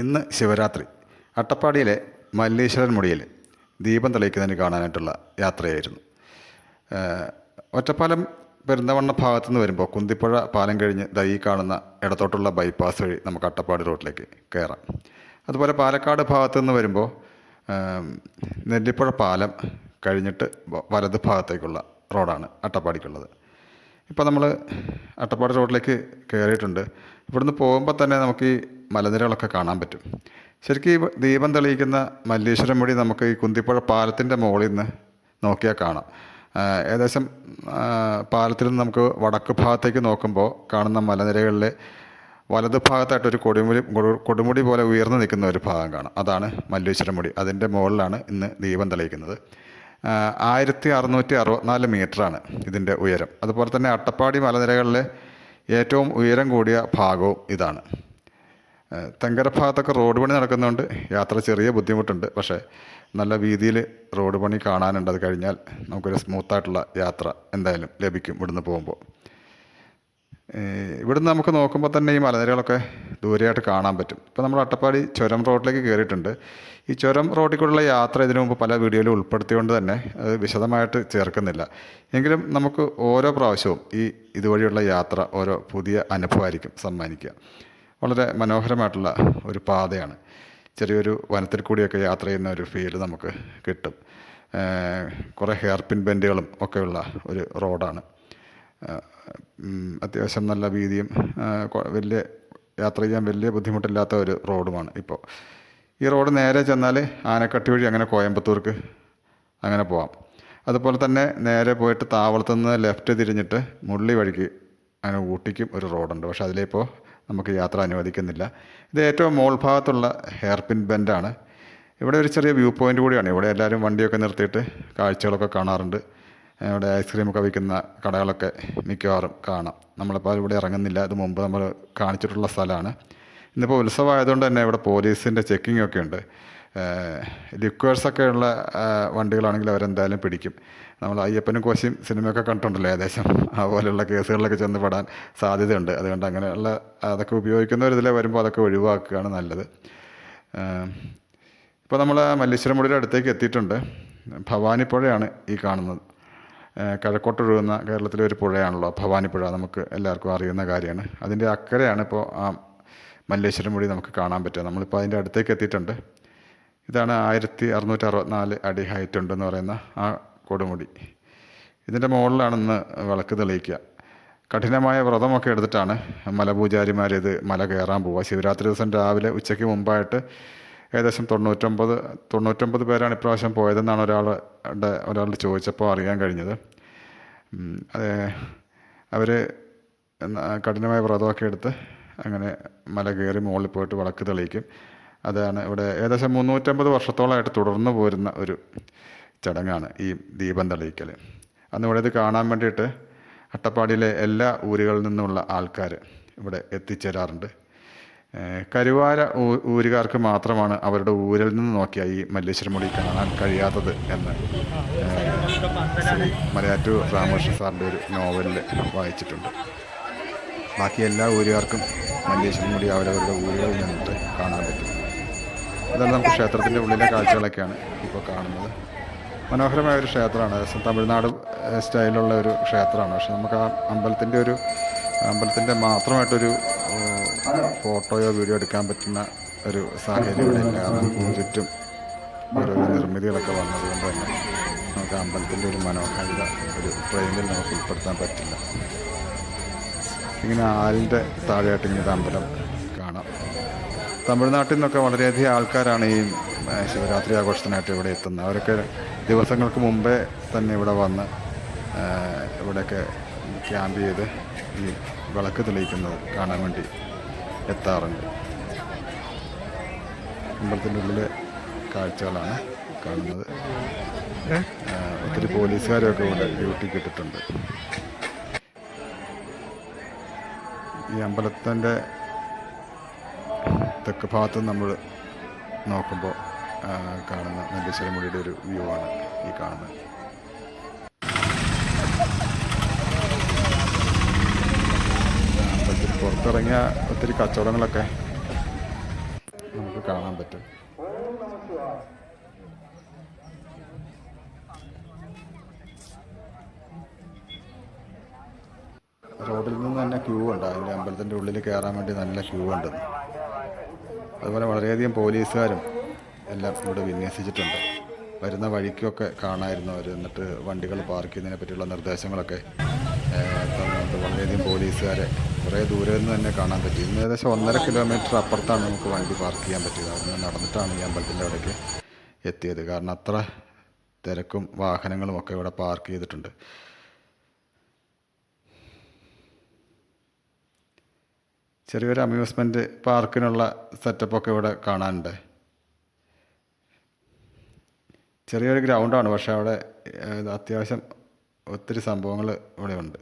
ഇന്ന് ശിവരാത്രി. അട്ടപ്പാടിയിലെ മല്ലേശ്വരൻ മുടിയിൽ ദീപം തെളിയിക്കുന്നതിന് കാണാനായിട്ടുള്ള യാത്രയായിരുന്നു. ഒറ്റപ്പാലം പെരുന്തവണ്ണ ഭാഗത്തു നിന്ന് വരുമ്പോൾ കുന്തിപ്പുഴ പാലം കഴിഞ്ഞ് ദൈ കാണുന്ന ഇടത്തോട്ടുള്ള ബൈപ്പാസ് വഴി നമുക്ക് അട്ടപ്പാടി റോഡിലേക്ക് കയറാം. അതുപോലെ പാലക്കാട് ഭാഗത്തു നിന്ന് വരുമ്പോൾ നെല്ലിപ്പുഴ പാലം കഴിഞ്ഞിട്ട് വലത് ഭാഗത്തേക്കുള്ള റോഡാണ് അട്ടപ്പാടിക്കുള്ളത്. ഇപ്പോൾ നമ്മൾ അട്ടപ്പാടി റോഡിലേക്ക് കയറിയിട്ടുണ്ട്. ഇവിടുന്ന് പോകുമ്പോൾ തന്നെ നമുക്ക് ഈ മലനിരകളൊക്കെ കാണാൻ പറ്റും. ശരിക്കും ഈ ദീപം തെളിയിക്കുന്ന മല്ലീശ്വരം വഴി നമുക്ക് ഈ കുന്തിപ്പുഴ പാലത്തിന്റെ മുകളിൽ നിന്ന് നോക്കിയാൽ കാണാം. ഏകദേശം പാലത്തിൽ നിന്ന് നമുക്ക് വടക്ക് ഭാഗത്തേക്ക് നോക്കുമ്പോൾ കാണുന്ന മലനിരകളിലെ വലത് ഭാഗത്തായിട്ട് ഒരു കൊടുമുടി കൊടുമുടി പോലെ ഉയർന്നു നിൽക്കുന്ന ഒരു ഭാഗം കാണാം. അതാണ് മല്ലീശ്വരം മുടി. അതിന്റെ മുകളിലാണ് ഇന്ന് ദീപം തെളിയിക്കുന്നത്. ആയിരത്തി അറുന്നൂറ്റി അറുപത്തിനാല് മീറ്ററാണ് ഇതിന്റെ ഉയരം. അതുപോലെ തന്നെ അട്ടപ്പാടി മലനിരകളിലെ ഏറ്റവും ഉയരം കൂടിയ ഭാഗവും ഇതാണ്. തെങ്കര ഭാഗത്തൊക്കെ റോഡ് പണി നടക്കുന്നതുകൊണ്ട് യാത്ര ചെറിയ ബുദ്ധിമുട്ടുണ്ട്. പക്ഷേ നല്ല വീതിയിൽ റോഡ് പണി കാണാനുണ്ട്. അത് കഴിഞ്ഞാൽ നമുക്കൊരു സ്മൂത്തായിട്ടുള്ള യാത്ര എന്തായാലും ലഭിക്കും ഇവിടുന്ന് പോകുമ്പോൾ. ഇവിടുന്ന് നമുക്ക് നോക്കുമ്പോൾ തന്നെ ഈ മലനിരകളൊക്കെ ദൂരെയായിട്ട് കാണാൻ പറ്റും. ഇപ്പോൾ നമ്മൾ അട്ടപ്പാടി ചുരം റോഡിലേക്ക് കയറിയിട്ടുണ്ട്. ഈ ചുരം റോഡിൽ കൂടെയുള്ള യാത്ര ഇതിനു മുമ്പ് പല വീഡിയോയിലും ഉൾപ്പെടുത്തിയുകൊണ്ട് തന്നെ അത് വിശദമായിട്ട് ചേർക്കുന്നില്ല. എങ്കിലും നമുക്ക് ഓരോ പ്രാവശ്യവും ഈ ഇതുവഴിയുള്ള യാത്ര ഓരോ പുതിയ അനുഭവമായിരിക്കും സമ്മാനിക്കുക. വളരെ മനോഹരമായിട്ടുള്ള ഒരു പാതയാണ്. ചെറിയൊരു വനത്തിൽ കൂടിയൊക്കെ യാത്ര ചെയ്യുന്ന ഒരു ഫീൽ നമുക്ക് കിട്ടും. കുറേ ഹെയർ പിൻ ബെൻഡുകളും ഒക്കെയുള്ള ഒരു റോഡാണ്. അത്യാവശ്യം നല്ല വീതിയും വലിയ യാത്ര ചെയ്യാൻ വലിയ ബുദ്ധിമുട്ടില്ലാത്ത ഒരു റോഡുമാണ് ഇപ്പോൾ. ഈ റോഡ് നേരെ ചെന്നാൽ ആനക്കട്ടി വഴി അങ്ങനെ കോയമ്പത്തൂർക്ക് അങ്ങനെ പോവാം. അതുപോലെ തന്നെ നേരെ പോയിട്ട് താവളത്തു നിന്ന് ലെഫ്റ്റ് തിരിഞ്ഞിട്ട് മുള്ളി വഴിക്ക് അങ്ങനെ ഊട്ടിക്കും ഒരു റോഡുണ്ട്. പക്ഷേ അതിലിപ്പോൾ നമുക്ക് യാത്ര അനുവദിക്കുന്നില്ല. ഇത് ഏറ്റവും മോൾ ഭാഗത്തുള്ള ഹെയർപിൻ ബെൻഡാണ്. ഇവിടെ ഒരു ചെറിയ വ്യൂ പോയിന്റ് കൂടിയാണ്. ഇവിടെ എല്ലാവരും വണ്ടിയൊക്കെ നിർത്തിയിട്ട് കാഴ്ചകളൊക്കെ കാണാറുണ്ട്. ഇവിടെ ഐസ്ക്രീമൊക്കെ വിൽക്കുന്ന കടകളൊക്കെ മിക്കവാറും കാണാം. നമ്മളിപ്പോൾ ഇവിടെ ഇറങ്ങുന്നില്ല. അത് മുമ്പ് നമ്മൾ കാണിച്ചിട്ടുള്ള സ്ഥലമാണ്. ഇന്നിപ്പോൾ ഉത്സവമായതുകൊണ്ട് തന്നെ ഇവിടെ പോലീസിന്റെ ചെക്കിംഗ് ഒക്കെ ഉണ്ട്. ലിക്വേഴ്സൊക്കെ ഉള്ള വണ്ടികളാണെങ്കിൽ അവരെന്തായാലും പിടിക്കും. നമ്മൾ അയ്യപ്പനും കോശിയും സിനിമയൊക്കെ കണ്ടിട്ടുണ്ടല്ലോ ഏകദേശം. അതുപോലെയുള്ള കേസുകളിലൊക്കെ ചെന്ന് പെടാൻ സാധ്യതയുണ്ട്. അതുകൊണ്ട് അങ്ങനെയുള്ള അതൊക്കെ ഉപയോഗിക്കുന്നവരിതിലെ വരുമ്പോൾ അതൊക്കെ ഒഴിവാക്കുകയാണ് നല്ലത്. ഇപ്പോൾ നമ്മൾ മല്ലീശ്വരം മുടിയുടെ അടുത്തേക്ക് എത്തിയിട്ടുണ്ട്. ഭവാനിപ്പുഴയാണ് ഈ കാണുന്നത്. കിഴക്കോട്ടൊഴുകുന്ന കേരളത്തിലെ ഒരു പുഴയാണല്ലോ ഭവാനിപ്പുഴ നമുക്ക് എല്ലാവർക്കും അറിയുന്ന കാര്യമാണ്. അതിന്റെ അക്കരെയാണ് ഇപ്പോൾ ആ മല്ലേശ്വരം മുടി നമുക്ക് കാണാൻ പറ്റുക നമ്മളിപ്പോൾ അതിന്റെ അടുത്തേക്ക് എത്തിയിട്ടുണ്ട്. ഇതാണ് ആയിരത്തി അറുന്നൂറ്റി അറുപത്തിനാല് അടി ഹൈറ്റ് ഉണ്ടെന്ന് പറയുന്ന ആ കൊടുമുടി. ഇതിന്റെ മുകളിലാണെന്ന് വിളക്ക് തെളിയിക്കുക. കഠിനമായ വ്രതമൊക്കെ എടുത്തിട്ടാണ് മലപൂജാരിമാർ ഇത് മല കയറാൻ പോവുക. ശിവരാത്രി ദിവസം രാവിലെ ഉച്ചയ്ക്ക് മുമ്പായിട്ട് ഏകദേശം തൊണ്ണൂറ്റൊമ്പത് തൊണ്ണൂറ്റൊമ്പത് പേരാണ് ഇപ്രാവശ്യം പോയതെന്നാണ് ഒരാളുടെ ഒരാളോട് ചോദിച്ചപ്പോൾ അറിയാൻ കഴിഞ്ഞത്. അവർ കഠിനമായ വ്രതമൊക്കെ എടുത്ത് അങ്ങനെ മല കയറി മുകളിൽ പോയിട്ട് വിളക്ക് തെളിയിക്കും. അതാണ് ഇവിടെ ഏകദേശം മുന്നൂറ്റമ്പത് വർഷത്തോളമായിട്ട് തുടർന്നു പോരുന്ന ഒരു ചടങ്ങാണ് ഈ ദീപം തെളിയിക്കൽ അന്ന് ഇവിടെ ഇത് കാണാൻ വേണ്ടിയിട്ട് അട്ടപ്പാടിയിലെ എല്ലാ ഊരുകളിൽ നിന്നുമുള്ള ആൾക്കാർ ഇവിടെ എത്തിച്ചേരാറുണ്ട്. കരുവാര ഊരുകാർക്ക് മാത്രമാണ് അവരുടെ ഊരിൽ നിന്ന് നോക്കിയാൽ ഈ മല്ലേശ്വരം മുടി കാണാൻ കഴിയാത്തത് എന്ന് മലയാറ്റു രാമകൃഷ്ണ സാറിന്റെ ഒരു നോവലിൽ വായിച്ചിട്ടുണ്ട്. ബാക്കി എല്ലാ ഊരുകാർക്കും മല്ലേശ്വരം മുടി അവരവരുടെ ഊരുകളിൽ നിന്നിട്ട് കാണാൻ പറ്റും. അതാണ് നമുക്ക് ക്ഷേത്രത്തിന്റെ ഉള്ളിലെ കാഴ്ചകളൊക്കെയാണ് ഇപ്പോൾ കാണുന്നത്. മനോഹരമായ ഒരു ക്ഷേത്രമാണ്. തമിഴ്നാട് സ്റ്റൈലുള്ള ഒരു ക്ഷേത്രമാണ്. പക്ഷെ നമുക്ക് ആ അമ്പലത്തിന്റെ ഒരു അമ്പലത്തിന്റെ മാത്രമായിട്ടൊരു ഫോട്ടോയോ വീഡിയോ എടുക്കാൻ പറ്റുന്ന ഒരു സാഹചര്യം ഇവിടെ ഇല്ല. കാരണം ചുറ്റും ഓരോരോ നിർമ്മിതികളൊക്കെ വന്നതുകൊണ്ട് തന്നെ നമുക്ക് അമ്പലത്തിന്റെ ഒരു മനോഹാരിത ഒരു ട്രെയിനിൽ നമുക്ക് ഉൾപ്പെടുത്താൻ പറ്റില്ല. ഇങ്ങനെ ആലിന്റെ താഴെയായിട്ട് ഇങ്ങനെ ഒരു അമ്പലം കാണാം. തമിഴ്നാട്ടിൽ നിന്നൊക്കെ വളരെയധികം ആൾക്കാരാണ് ഈ ശിവരാത്രി ആഘോഷത്തിനായിട്ട് ഇവിടെ എത്തുന്നത്. അവരൊക്കെ ദിവസങ്ങൾക്ക് മുമ്പേ തന്നെ ഇവിടെ വന്ന് ഇവിടെയൊക്കെ ക്യാമ്പ് ചെയ്ത് ഈ വിളക്ക് തെളിയിക്കുന്നത് കാണാൻ വേണ്ടി എത്താറുണ്ട്. അമ്പലത്തിന്റെ ഉള്ളിലെ കാഴ്ചകളാണ് കാണുന്നത്. ഒത്തിരി പോലീസുകാരൊക്കെ ഇവിടെ ഡ്യൂട്ടിക്ക് ഇട്ടിട്ടുണ്ട്. ഈ അമ്പലത്തിന്റെ തെക്ക് ഭാഗത്ത് നമ്മൾ നോക്കുമ്പോൾ കാണുന്ന നെല്ലിശ്വരം മുടിയുടെ ഒരു വ്യൂ ആണ് ഈ കാണുന്നത്. പുറത്തിറങ്ങിയ ഒത്തിരി കച്ചവടങ്ങളൊക്കെ നമുക്ക് കാണാൻ പറ്റും. റോഡിൽ നിന്ന് തന്നെ ക്യൂ ഉണ്ട്. അതിന്റെ അമ്പലത്തിന്റെ ഉള്ളിൽ കയറാൻ വേണ്ടി നല്ല ക്യൂ ഉണ്ട്. അതുപോലെ വളരെയധികം പോലീസുകാരും എല്ലാം ഇവിടെ വിന്യസിച്ചിട്ടുണ്ട്. വരുന്ന വഴിക്കൊക്കെ കാണായിരുന്നു അവർ. എന്നിട്ട് വണ്ടികൾ പാർക്ക് ചെയ്യുന്നതിനെ പറ്റിയുള്ള നിർദ്ദേശങ്ങളൊക്കെ തന്നുകൊണ്ട് വളരെയധികം പോലീസുകാരെ കുറേ ദൂരെ നിന്ന് തന്നെ കാണാൻ പറ്റി. ഇന്ന് ഏകദേശം ഒന്നര കിലോമീറ്റർ അപ്പുറത്താണ് നമുക്ക് വണ്ടി പാർക്ക് ചെയ്യാൻ പറ്റിയത്. അവിടെ നിന്ന് നടന്നിട്ടാണ് ഈ അമ്പലത്തിന്റെ അവിടേക്ക് എത്തിയത്. കാരണം അത്ര തിരക്കും വാഹനങ്ങളും ഒക്കെ ഇവിടെ പാർക്ക് ചെയ്തിട്ടുണ്ട്. ചെറിയൊരു അമ്യൂസ്മെന്റ് പാർക്കിനുള്ള സെറ്റപ്പൊക്കെ ഇവിടെ കാണാനുണ്ട്. ചെറിയൊരു ഗ്രൗണ്ടാണ് പക്ഷേ അവിടെ അത്യാവശ്യം ഒത്തിരി സംഭവങ്ങൾ ഇവിടെ ഉണ്ട്.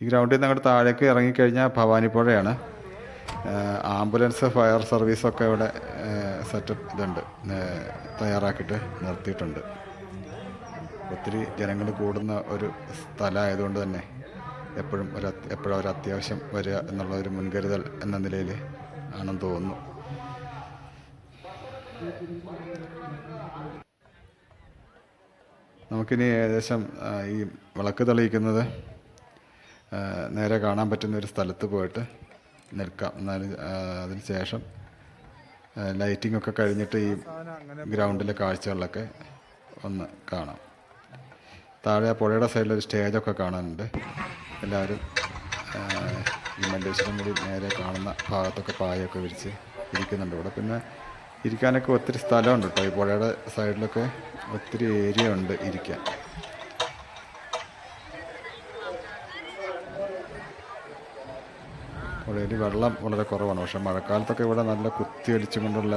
ഈ ഗ്രൗണ്ടിൽ നിന്ന് അങ്ങോട്ട് താഴേക്ക് ഇറങ്ങിക്കഴിഞ്ഞാൽ ഭവാനിപ്പുഴയാണ് ആംബുലൻസ് ഫയർ സർവീസൊക്കെ ഇവിടെ സെറ്റപ്പ് ഇതുണ്ട്. തയ്യാറാക്കിയിട്ട് നിർത്തിയിട്ടുണ്ട്. ഒത്തിരി ജനങ്ങൾ കൂടുന്ന ഒരു സ്ഥലമായതുകൊണ്ട് തന്നെ. എപ്പോഴും ഒരു എപ്പോഴും ഒരു അത്യാവശ്യം വരിക എന്നുള്ള ഒരു മുൻകരുതൽ എന്ന നിലയിൽ ആണെന്ന് തോന്നുന്നു. നമുക്കിനി ഏകദേശം ഈ വിളക്ക് തെളിയിക്കുന്നത് നേരെ കാണാൻ പറ്റുന്ന ഒരു സ്ഥലത്ത് പോയിട്ട് നിൽക്കാം. എന്നാലും അതിന് ശേഷം ലൈറ്റിംഗ് ഒക്കെ കഴിഞ്ഞിട്ട് ഈ ഗ്രൗണ്ടിലെ കാഴ്ചകളിലൊക്കെ ഒന്ന് കാണാം. താഴെ പുഴയുടെ സൈഡിൽ ഒരു സ്റ്റേജൊക്കെ കാണാനുണ്ട്. എല്ലാവരും ഈ മല്ലേശ്വരം കൂടി നേരെ കാണുന്ന ഭാഗത്തൊക്കെ പായൊക്കെ വിരിച്ച് ഇരിക്കുന്നുണ്ട് ഇവിടെ. പിന്നെ ഇരിക്കാനൊക്കെ ഒത്തിരി സ്ഥലമുണ്ട് കേട്ടോ. ഈ പുഴയുടെ സൈഡിലൊക്കെ ഒത്തിരി ഏരിയ ഉണ്ട് ഇരിക്കാൻ. പുഴയിൽ വെള്ളം വളരെ കുറവാണ്. പക്ഷേ മഴക്കാലത്തൊക്കെ ഇവിടെ നല്ല കുത്തിയടിച്ചും കൊണ്ടുള്ള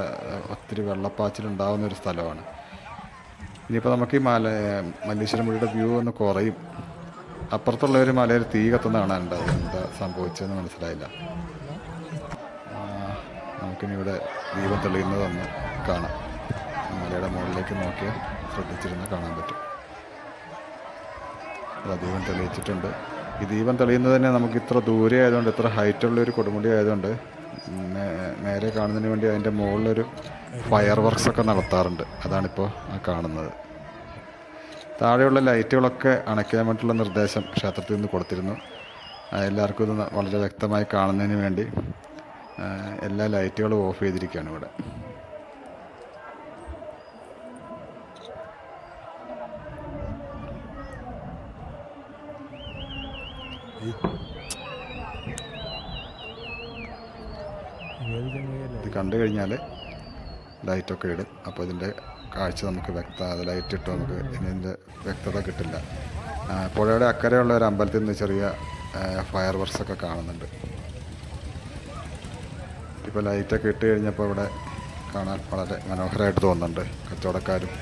ഒത്തിരി വെള്ളപ്പാച്ചിലുണ്ടാവുന്ന ഒരു സ്ഥലമാണ്. ഇനിയിപ്പോൾ നമുക്ക് ഈ മല മല്ലീശ്വരം പുഴയുടെ വ്യൂ ഒന്ന് കുറയും. അപ്പുറത്തുള്ള ഒരു മലയിൽ തീ കത്തുന്ന കാണാനുണ്ട് അത് എന്താ സംഭവിച്ചതെന്ന് മനസ്സിലായില്ല. നമുക്കിനി ഇവിടെ ദീപം തെളിയുന്നതൊന്ന് കാണാം. മലയുടെ മുകളിലേക്ക് നോക്കിയ ശ്രദ്ധിച്ചിരുന്ന് കാണാൻ പറ്റും. ദീപം തെളിയിച്ചിട്ടുണ്ട്. ഈ ദീപം തെളിയുന്നത് തന്നെ നമുക്ക് ഇത്ര ദൂരെ ആയതുകൊണ്ട് ഇത്ര ഹൈറ്റുള്ള ഒരു കൊടുമുടി ആയതുകൊണ്ട് നേരെ കാണുന്നതിന് വേണ്ടി അതിന്റെ മുകളിലൊരു ഫയർ വർക്ക്സ് ഒക്കെ നടത്താറുണ്ട്. അതാണിപ്പോൾ കാണുന്നത്. താഴെയുള്ള ലൈറ്റുകളൊക്കെ അണയ്ക്കാൻ വേണ്ടിയുള്ള നിർദ്ദേശം ക്ഷേത്രത്തിൽ നിന്ന് കൊടുത്തിരുന്നു. എല്ലാവർക്കും ഇത് വളരെ വ്യക്തമായി കാണുന്നതിന് വേണ്ടി എല്ലാ ലൈറ്റുകളും ഓഫ് ചെയ്തിരിക്കുകയാണ് ഇവിടെ. ഇത് കണ്ടു കഴിഞ്ഞാൽ ലൈറ്റൊക്കെ ഇടും. അപ്പോൾ ഇതിന്റെ കാഴ്ച നമുക്ക് വ്യക്ത ഇട്ടോ നമുക്ക് ഇതിന്റെ വ്യക്തത കിട്ടില്ല. പുഴയുടെ അക്കരെയുള്ള ഒരു അമ്പലത്തിൽ നിന്ന് ചെറിയ ഫയർ വർക്സൊക്കെ കാണുന്നുണ്ട്. ഇപ്പോൾ ലൈറ്റൊക്കെ ഇട്ട് കഴിഞ്ഞപ്പോൾ ഇവിടെ കാണാൻ വളരെ മനോഹരമായിട്ട് തോന്നുന്നുണ്ട്. കച്ചവടക്കാരും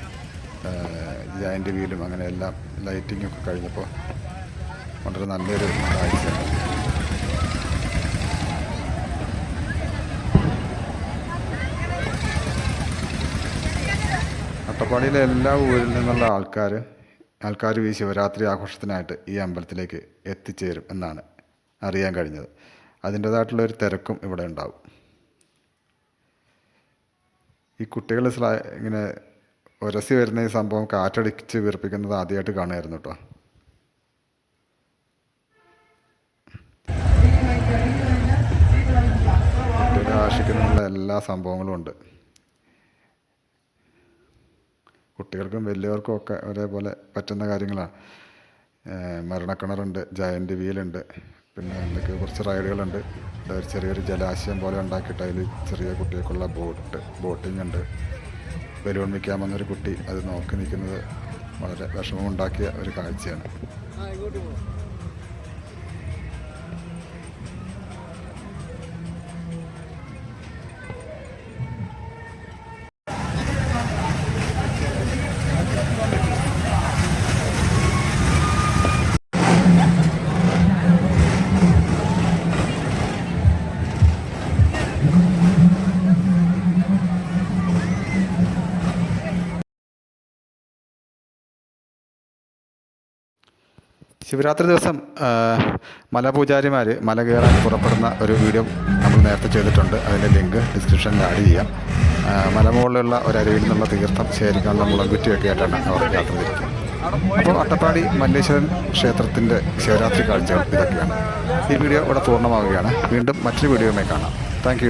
ജയന്റ് വീലും അങ്ങനെ എല്ലാം ലൈറ്റിംഗ് ഒക്കെ കഴിഞ്ഞപ്പോൾ വളരെ നല്ലൊരു കാഴ്ചയാണ്. അട്ടപ്പാടിയിലെ എല്ലാ ഊരിൽ നിന്നുള്ള ആൾക്കാർ ആൾക്കാർ ഈ ശിവരാത്രി ആഘോഷത്തിനായിട്ട് ഈ അമ്പലത്തിലേക്ക് എത്തിച്ചേരും എന്നാണ് അറിയാൻ കഴിഞ്ഞത്. അതിന്റേതായിട്ടുള്ള ഒരു തിരക്കും ഇവിടെ ഉണ്ടാവും. ഈ കുട്ടികൾ സ്ലാ ഇങ്ങനെ ഉരസി വരുന്ന ഈ സംഭവം കാറ്റടിച്ച് വീർപ്പിക്കുന്നത് ആദ്യമായിട്ട് കാണുമായിരുന്നു കേട്ടോ. കുട്ടികളെ ആകർഷിക്കുന്നതിനുള്ള എല്ലാ സംഭവങ്ങളും ഉണ്ട്. കുട്ടികൾക്കും വലിയവർക്കും ഒക്കെ ഒരേപോലെ പറ്റുന്ന കാര്യങ്ങളാണ്. മരണക്കിണറുണ്ട് ജയന്റ് വീലുണ്ട് പിന്നെ എന്തൊക്കെ കുറച്ച് റൈഡുകളുണ്ട്. ഒരു ചെറിയൊരു ജലാശയം പോലെ ഉണ്ടാക്കിയിട്ട് അതിൽ ചെറിയ കുട്ടികൾക്കുള്ള ബോട്ട് ബോട്ടിംഗ് ഉണ്ട്. ബലൂൺ വിൽക്കാൻ വന്നൊരു കുട്ടി അത് നോക്കി നിൽക്കുന്നത് വളരെ വിഷമമുണ്ടാക്കിയ ഒരു കാഴ്ചയാണ്. ശിവരാത്രി ദിവസം മലപൂജാരിമാർ മല കയറാൻ പുറപ്പെടുന്ന ഒരു വീഡിയോ നമ്മൾ നേരത്തെ ചെയ്തിട്ടുണ്ട്. അതിന്റെ ലിങ്ക് ഡിസ്ക്രിപ്ഷനിൽ ആഡ് ചെയ്യാം. മലമുകളിലുള്ള ഒരു നിന്നുള്ള തീർത്ഥം ശേഖരിക്കാനുള്ള മുളകുറ്റിയൊക്കെ ആയിട്ടാണ് അവർ യാത്ര തിരിക്കുന്നത്. അപ്പോൾ അട്ടപ്പാടി മല്ലേശ്വരൻ ക്ഷേത്രത്തിന്റെ ശിവരാത്രി കാഴ്ചകൾ ഇതൊക്കെയാണ്. ഈ വീഡിയോ ഇവിടെ പൂർണമാവുകയാണ്. വീണ്ടും മറ്റൊരു വീഡിയോയുമായി കാണാം. താങ്ക്